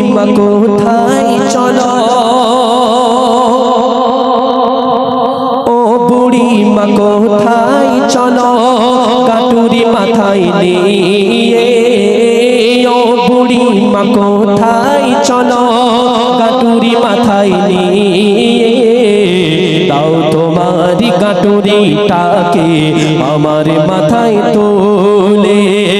বুড়িমা কোথায় চলো? ও বুড়িমা কোথায় চলো? কাটুরি মাথায় নিয়ে। ও বুড়িমা কোথায় চলো? কাটুরি মাথায় নিয়ে। দাও তোমারি কাটুরিটাকে আমার মাথায় তোলে।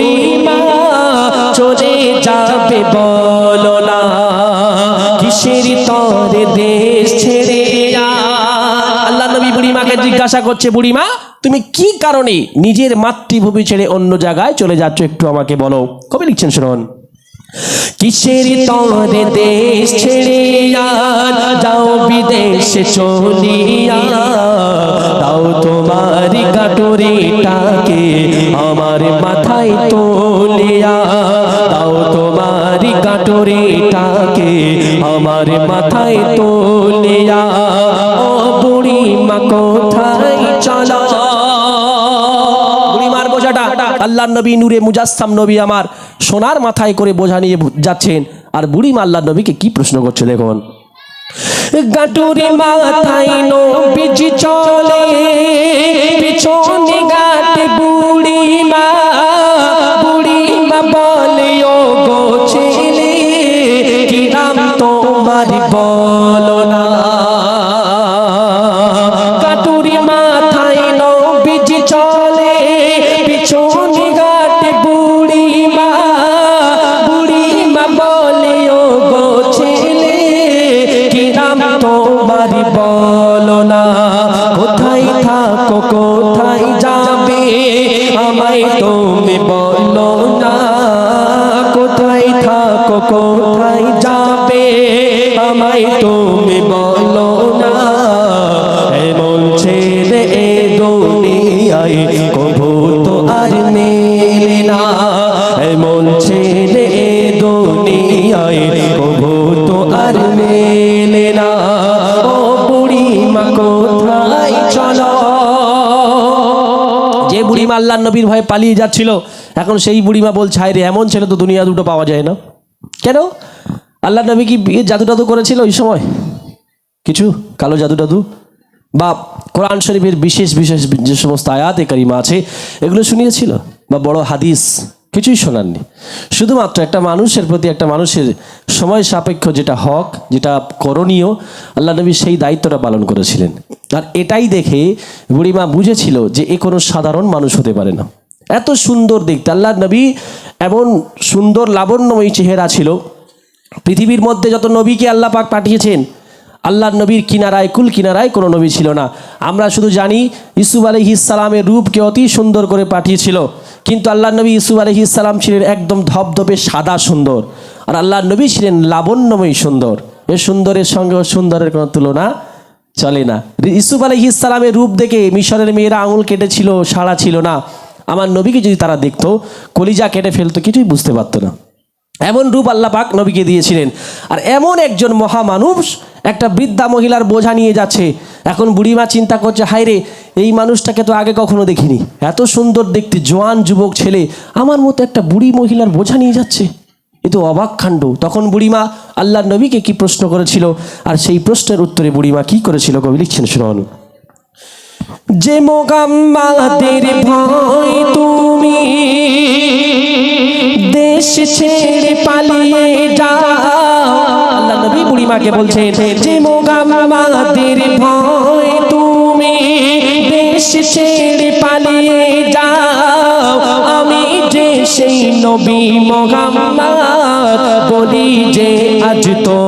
বলো না, কিসের দেশ ছেড়ে বুড়িমাকে জিজ্ঞাসা করছে, বুড়িমা, তুমি কি কারণে নিজের মাতৃভূমি ছেড়ে অন্য জায়গায় চলে যাচ্ছ? একটু আমাকে বলো, কবে লিখছেন শুনুন। কিসের তরে দেশ ছেড়ে যাও বিদেশে চলিয়া তোমার কাটুরিটাকে, আমার মাথায় তোলিয়া তোমার কাটুরিটাকে আমার মাথায় তোলিয়া ও বুড়ি মা কোথায় চলো? বুড়িমার বোঝাটা আল্লাহ নবী, নূরে মুজাসসাম নবী আমার সোনার মাথায় করে বোঝা নিয়ে যাচ্ছেন। আর বুড়িমা আল্লাহ নবীকে কি প্রশ্ন করছে দেখুন? গাটুরি মাথায় নবীজ চলে তোমার বলো না। কোথায় থাকো, কোথায় যাবে? আমায় তুমি বলো না। কোথায় থাকো, কোথায় যাবে? আমায় তুমি বলো না। এমন এ দুনিয়ায় কবু তো আর মেলে না। এমন দুনিয়ায় তো আর আল্লাহ নবীর ভয়ে পালিয়ে যাচ্ছিল। এখন সেই বুড়িমা বলছে, হায় রে, এমন ছেলে তো দুনিয়া দুটো পাওয়া যায় না। কেন? আল্লাহ নবী কি জাদু টাদু করেছিল ওই সময়? কিছু? কালো জাদু টাদু বা কোরআন শরীফের বিশেষ বিশেষ যে সমস্ত আয়াতে কারিমা আছে, এগুলো শুনিয়েছিল? বা বড় হাদিস? কিছুই শোনাননি। শুধুমাত্র একটা মানুষের প্রতি একটা মানুষের সময় সাপেক্ষ যেটা হক, যেটা করণীয়, আল্লাহ নবী সেই দায়িত্বটা পালন করেছিলেন। আর এটাই দেখে বুড়িমা বুঝেছিল যে এ কোনো সাধারণ মানুষ হতে পারে না। এত সুন্দর দেখতে। আল্লাহ নবী এমন সুন্দর লাবণ্যময়ী চেহারা ছিল। পৃথিবীর মধ্যে যত নবীকে আল্লাহ পাক পাঠিয়েছেন আল্লাহ নবীর কিনারায়, কুল কিনারায় কোনো নবী ছিল না। আমরা শুধু জানি ইসুফ আলহিসালামের রূপকে অতি সুন্দর করে পাঠিয়েছিল। কিন্তু আল্লাহ নবী ইসুফ আলহিসাল্লাম ছিলেন একদম ধপধপে সাদা সুন্দর। আর আল্লাহ নবী ছিলেন লাবণ্যময়ী সুন্দর। এ সুন্দরের সঙ্গে সুন্দরের কোনো তুলনা চলে না। ইসুফ আলহিসালামের রূপ দেখে মিশরের মেয়েরা আঙুল কেটেছিল, সাড়া ছিল না। আমার নবীকে যদি তারা দেখতো, কলিজা কেটে ফেলতো, কিছুই বুঝতে পারতো না। এমন রূপ আল্লাহ পাক নবীকে দিয়েছিলেন। আর এমন একজন মহামানুষ একটা বৃদ্ধা মহিলার বোঝা নিয়ে যাচ্ছে। এখন বুড়িমা চিন্তা করছে হায়রে এই মানুষটাকে তো আগে কখনো দেখিনি। এত সুন্দর দেখতে জোয়ান যুবক ছেলে, আমার মতো একটা বুড়ি মহিলার বোঝা নিয়ে যাচ্ছে। এ তো অবাক তখন বুড়িমা আল্লাহ নবীকে কি প্রশ্ন করেছিল? আর সেই প্রশ্নের উত্তরে বুড়িমা কি করেছিল কবি লিখছেন শুনুন। যে মোগাম্মাদের ভয় তুমি দেশ ছেড়ে পালিয়ে নবী বুড়িমাকে বলছেন যে মোগাম্মাদের ভয় তুমি দেশ ছেড়ে পালিয়ে যাও। আমি যে সেই নবী মোগাম্মাদ বলি যে আজ তো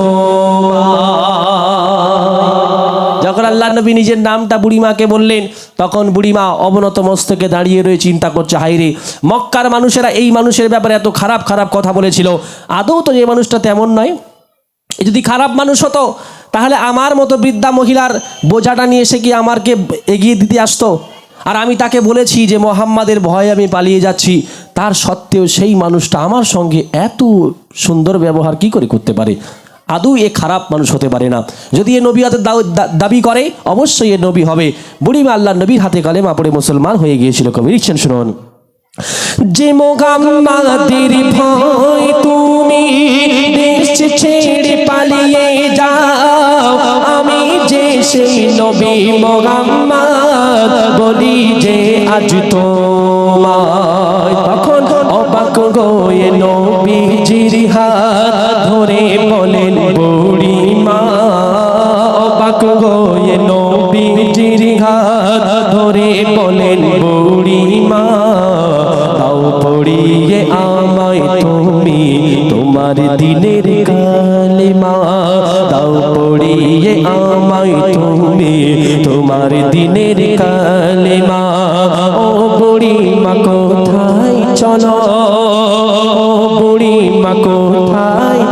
যখন আল্লাহ নবী নিজের নামটা বুড়িমাকে বললেন, তখন বুড়িমা অবনত মস্তকে দাঁড়িয়ে রয়ে চিন্তা করছে হাইরে মক্কার মানুষেরা এই মানুষের ব্যাপারে এত খারাপ খারাপ কথা বলেছিল। আদৌ তো যে মানুষটা তেমন নয়? যদি খারাপ মানুষ হতো, তাহলে আমার মতো বৃদ্ধা মহিলার বোঝাটা নিয়ে এসে কি আমারকে এগিয়ে দিতে আসতো? আর আমি তাকে বলেছি যে, মোহাম্মদের ভয়ে আমি পালিয়ে যাচ্ছি। তার সত্ত্বেও সেই মানুষটা আমার সঙ্গে এত সুন্দর ব্যবহার কি করে করতে পারে? আদৌ এ খারাপ মানুষ হতে পারে না। যদি এ নবী হাতে দাবি করে, অবশ্যই এ নবী হবে। বুড়িমা আল্লাহ নবীর হাতে কালেমা পড়ে মুসলমান হয়ে গিয়েছিল। কবি লিখছেন, শুনুন। যে ভয় তুমি ছেড়ে পালিয়ে যাও। আমি যে সেই নবী মোহাম্মদ, বলি যে আজ তোমায় তখন অবাক গয়ে নবীজির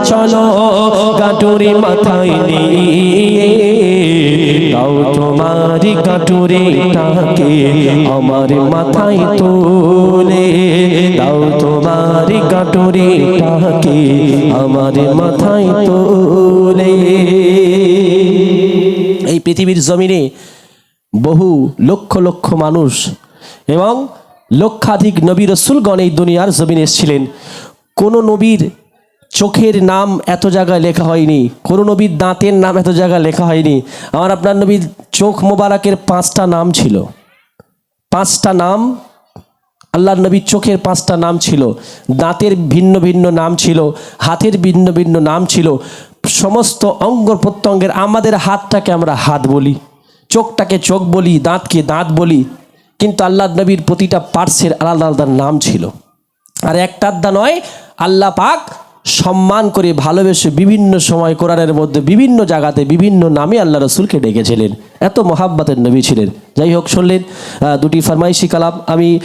চলো গাটুরি মাথায় নিয়ে তাও তোমারি কাটুরিটাকে আমার মাথায় তুলে। তাও তোমারি কাটুরিটাকে আমার মাথায় তুলে। এই পৃথিবীর জমিনে বহু লক্ষ লক্ষ মানুষ এবং লক্ষাধিক নবী রসুলগণ এই দুনিয়ার জমিনে এসেছিলেন। কোনো নবীর চোখের নাম এত জায়গায় লেখা হয়নি। কোনো নবীর দাঁতের নাম এত জায়গায় লেখা হয়নি। আমার আপনার নবীর চোখ মোবারকের পাঁচটা নাম ছিল। পাঁচটা নাম, আল্লাহর নবীর চোখের পাঁচটা নাম ছিল। দাঁতের ভিন্ন ভিন্ন নাম ছিল, হাতের ভিন্ন ভিন্ন নাম ছিল। সমস্ত অঙ্গ প্রত্যঙ্গের আমাদের হাতটাকে আমরা হাত বলি। চোখটাকে চোখ বলি, দাঁতকে দাঁত বলি। কিন্তু আল্লাহ নবীর প্রতিটা পার্টসের আলাদা আলাদা নাম ছিল। আর একটা আধটা নয়, আল্লাহ পাক সম্মান করে ভালোবেসে বিভিন্ন সময় কোরআনের মধ্যে বিভিন্ন জায়গাতে বিভিন্ন নামে আল্লাহ রসুলকে ডেকেছিলেন। এত মহাব্বাতের নবী ছিলেন। যাই হোক, শুনলেন দুটি ফরমাইশি কালাম। আমি